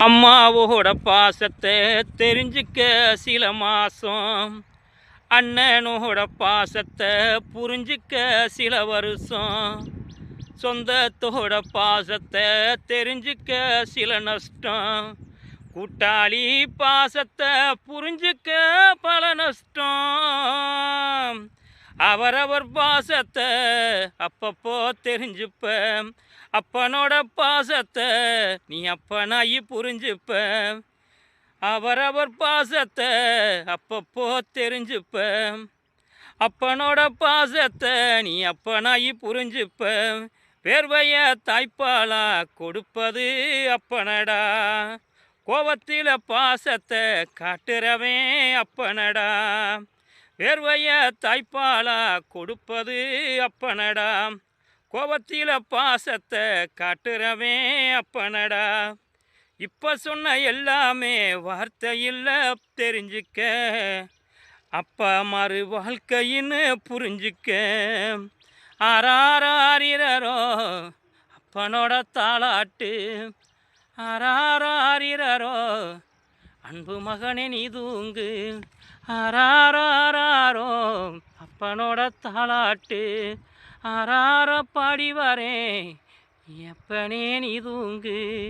அம்மாவோட பாசத்தை தெரிஞ்சுக்க சில மாசம். அண்ணனோட பாசத்தை புரிஞ்சுக்க சில வருஷம். சொந்தத்தோட பாசத்தை தெரிஞ்சுக்க சில நஷ்டம். கூட்டாளி பாசத்தை புரிஞ்சுக்க பல நஷ்டம். அவரவர் பாசத்தை அப்பப்போ தெரிஞ்சுப்ப அப்பனோட பாசத்தை நீ அப்பனாயி புரிஞ்சுப்ப அவரவர் பாசத்தை அப்பப்போ தெரிஞ்சுப்ப அப்பனோட பாசத்தை நீ அப்பனாயி புரிஞ்சுப்ப பேர்வைய தாய்ப்பாலா கொடுப்பது அப்பனடா. கோவத்தில் பாசத்தை காட்டுறவன் அப்பனடா. வேர்வைய தாய்ப்பாலா கொடுப்பது அப்பனடா. கோபத்தில பாசத்தை காட்டுறவே அப்பனடா. இப்போ சொன்ன எல்லாமே வார்த்தையில் தெரிஞ்சுக்க. அப்பா மறு வாழ்க்கையின்னு புரிஞ்சுக்க. ஆறாரோ அப்பனோட தாளாட்டு. ஆறாரோ அன்பு மகனே நீ தூங்கு. ஆறாரோ அப்பனோட தாளாட்டு ஆறார பாடி வரேன். எப்பனே நீ தூங்கு.